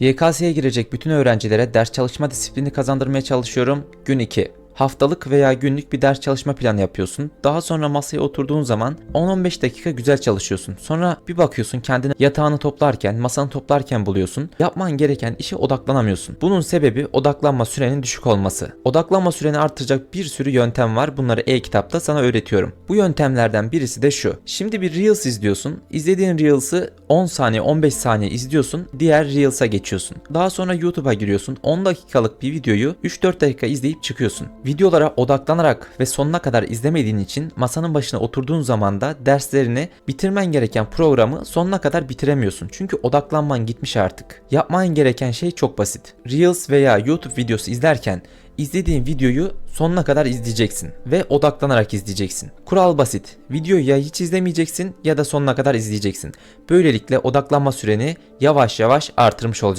YKS'ye girecek bütün öğrencilere ders çalışma disiplini kazandırmaya çalışıyorum. Gün 2. Haftalık veya günlük bir ders çalışma planı yapıyorsun. Daha sonra masaya oturduğun zaman 10-15 dakika güzel çalışıyorsun. Sonra bir bakıyorsun kendini yatağını toplarken, masanı toplarken buluyorsun. Yapman gereken işe odaklanamıyorsun. Bunun sebebi odaklanma sürenin düşük olması. Odaklanma süreni artıracak bir sürü yöntem var. Bunları e-kitapta sana öğretiyorum. Bu yöntemlerden birisi de şu. Şimdi bir Reels izliyorsun. İzlediğin Reels'ı 10 saniye 15 saniye izliyorsun. Diğer Reels'a geçiyorsun. Daha sonra YouTube'a giriyorsun. 10 dakikalık bir videoyu 3-4 dakika izleyip çıkıyorsun. Videolara odaklanarak ve sonuna kadar izlemediğin için masanın başına oturduğun zaman da derslerini bitirmen gereken programı sonuna kadar bitiremiyorsun. Çünkü odaklanman gitmiş artık. Yapman gereken şey çok basit. Reels veya YouTube videosu izlerken İzlediğin videoyu sonuna kadar izleyeceksin ve odaklanarak izleyeceksin. Kural basit. Videoyu ya hiç izlemeyeceksin ya da sonuna kadar izleyeceksin. Böylelikle odaklanma süreni yavaş yavaş artırmış olacaksın.